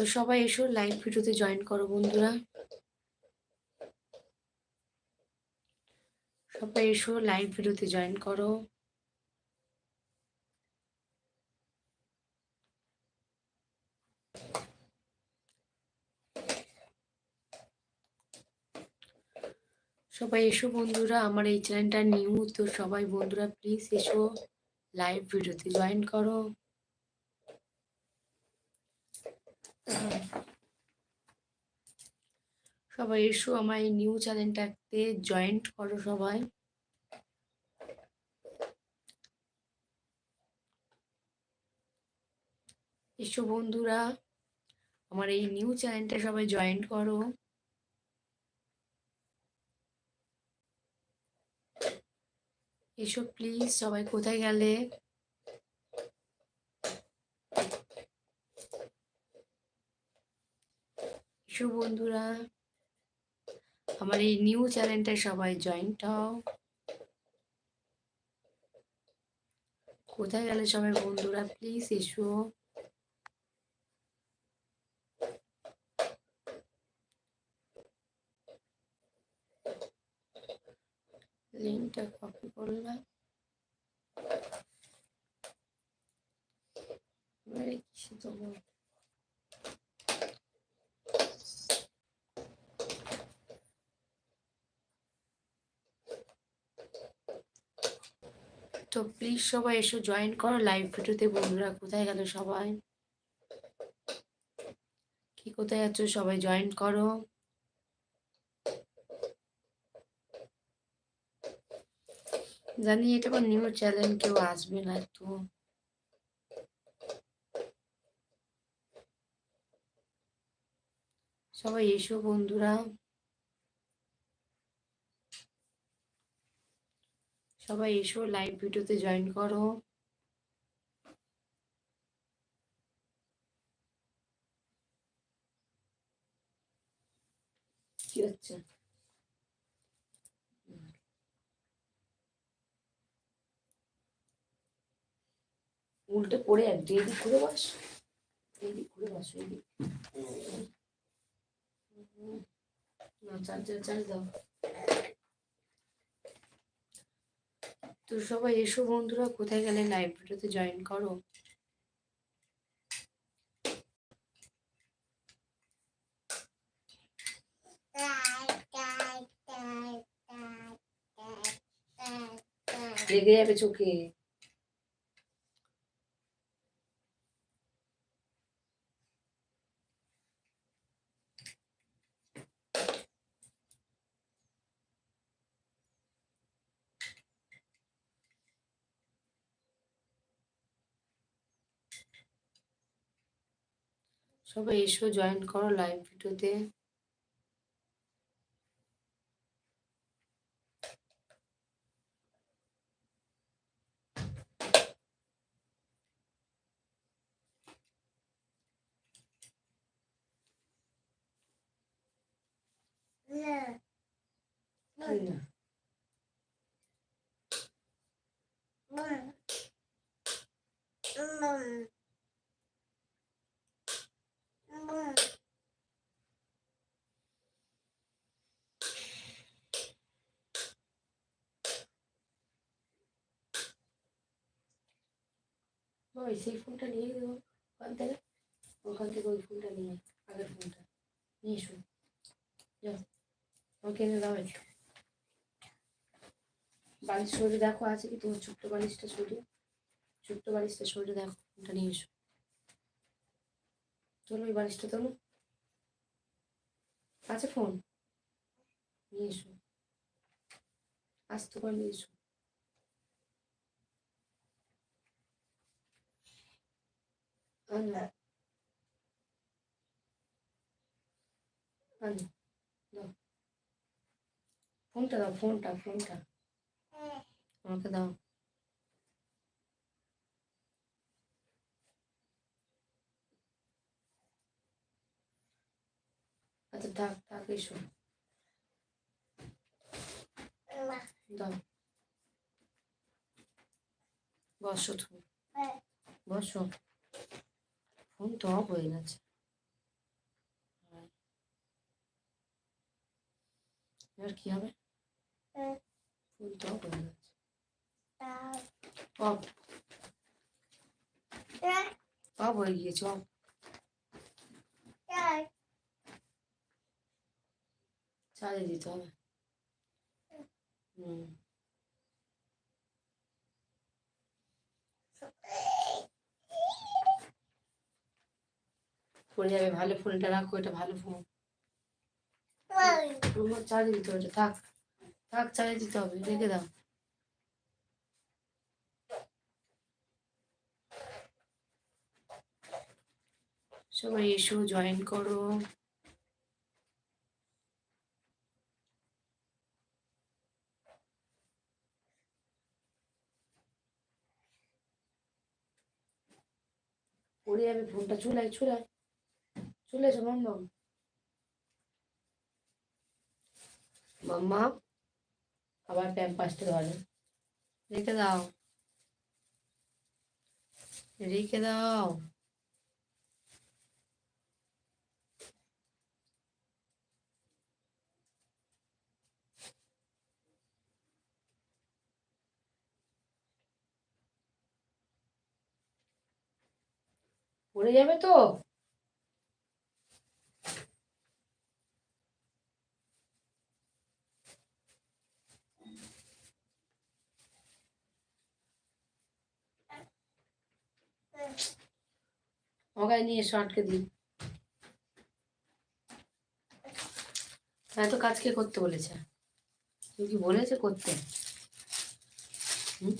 তো সবাই এসো লাইভ ভিডিওতে জয়েন করো বন্ধুরা। সবাই এসো লাইভ ভিডিওতে জয়েন করো। সবাই এসো বন্ধুরা, আমার এই চ্যানেলটা নিউ তো সবাই বন্ধুরা প্লিজ এসো লাইভ ভিডিওতে জয়েন করো। সবাই এসো আমার এই নিউ চ্যানেলটাতে জয়েন্ট করো সবাই। এসো বন্ধুরা, আমার এই নিউ চ্যানেলটা সবাই জয়েন্ট করো। এসো প্লিজ সবাই কোথায় গেলে? এসো বন্ধুরা। আমার এই নিউ চ্যানেলটায় সবাই জয়েন্ট হও। কোথায় গেলে সবাই বন্ধুরা? প্লিজ এসো। লিঙ্কটা কপি করলাম। কিসে দেবো? তো প্লিজ সবাই এসো জয়েন করো লাইভ ভিডিওতে বন্ধুরা, কোথায় গেল সবাই? কি কোথায় আছো? সবাই জয়েন করো। জানি এটা আমার নিউ চ্যানেল কেউ আসবে না তো। সবাই এসো বন্ধুরা। সবাই এসো লাইভ ভিডিওতে জয়েন করো। কি হচ্ছে? উল্টে পড়ে এক এদিক ঘুরে বাস। এদিক ঘুরে বাস এদিক না চার্জার চার্জ দাও। তো সবাই এসো বন্ধুরা কোথায় গেলে লাইব্রেরিতে জয়েন করো? লেগে যাবে চোখে। সবাই এসো জয়েন করো লাইভ ভিডিওতে ওই সেই ফোনটা নিয়ে দেবো ওখান থেকে ওখান থেকে ওই ফোনটা নিয়ে, আগের ফোনটা নিয়ে এসো। যাও ওকে দাও একটু বালিশ সরে দেখো, আছে কি তোমার ছোট্ট বালিশটা সরিয়ে ছোট্ট বালিশটা সরিয়ে দেখো ফোনটা নিয়ে এসো। তোলো ওই বালিশটা তোলো। আছে ফোন? নিয়ে এসো। আসতে করে নিয়ে এসো। ফোনটা দাও ফোনটা ফোনটা আমাকে দাও। আচ্ছা থাক থাক এসো। দাও। বসো তুমি। বসো। এখন টক হয়ে গেছে এবার কি হবে ফুল টক হয়ে গেছে টক টক হয়ে গিয়েছে অফ চালিয়ে দিতে হবে হুম পড়ে যাবে ভালো ফুলটা রাখো এটা ভালো ফুল। তোমার চালিয়ে দিতে হবে থাক। থাক চালিয়ে দিতে হবে রেখে দাও। সবাই এসো জয়েন করো। পড়ে যাবে ফোনটা চুলায় চুলায়। চলে এসো মাম্মা মাম্মা আবার প্যাম্পাসটা ধরে রেখে দাও রেখে দাও পড়ে যাবে তো ওখানে নিয়ে এসো, আটকে দিই। এত কাজ কে করতে বলেছে। তুই কি বলেছে করতে? হুম?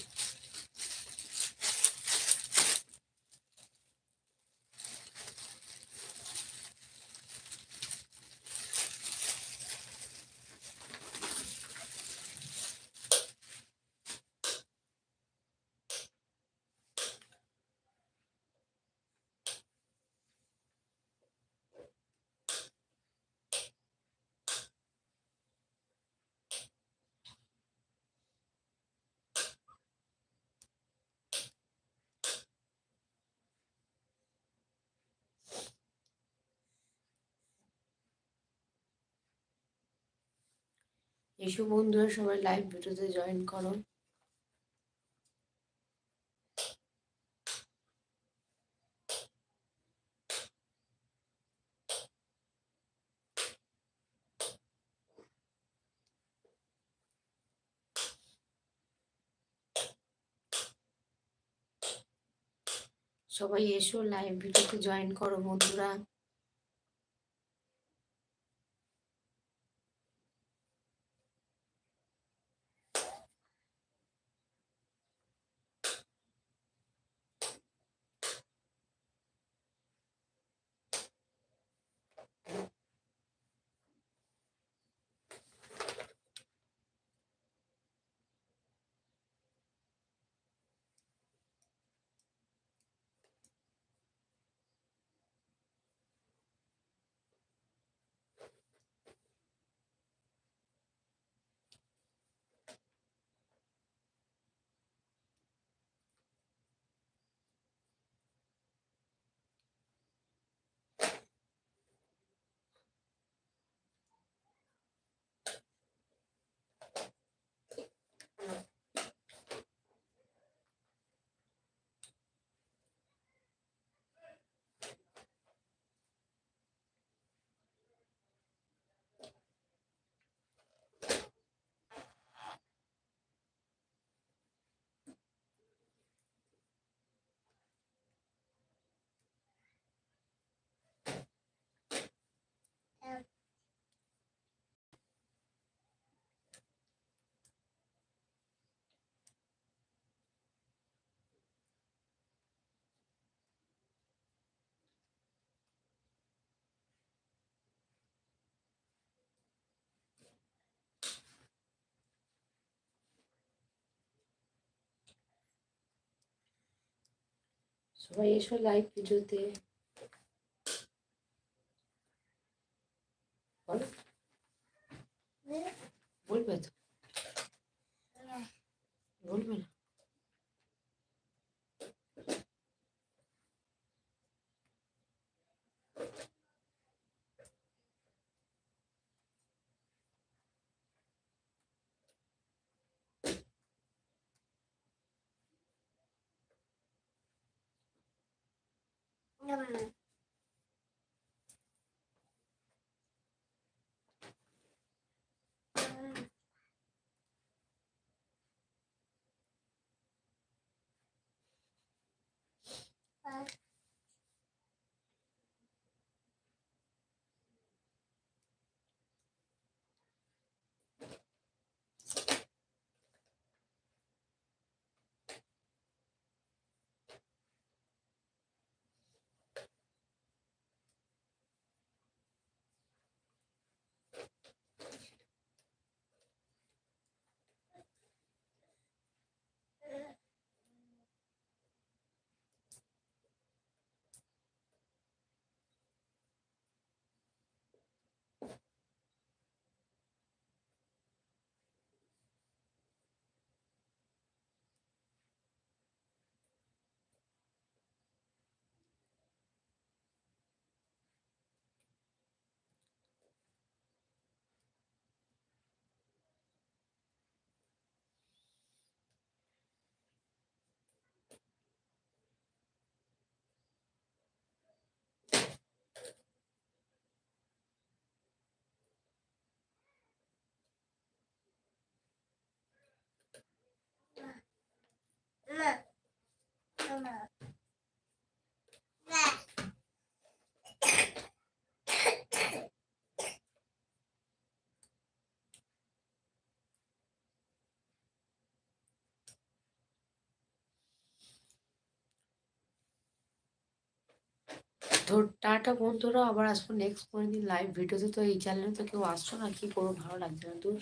এসো বন্ধুরা সবাই লাইভ ভিডিওতে জয়েন করো। সবাই এসো লাইভ ভিডিওতে জয়েন করো বন্ধুরা। সবাই এসো লাইভ ভিডিওতে বলো বলবে তো বলবে না 음. 음. 아. তো টাটা বন্ধুরা, আবার আসব নেক্সট কোনো দিন লাইভ ভিডিওতে তো। এই চ্যানেলে তো কেউ আসছো না, কি করব? ভালো লাগছে না দূর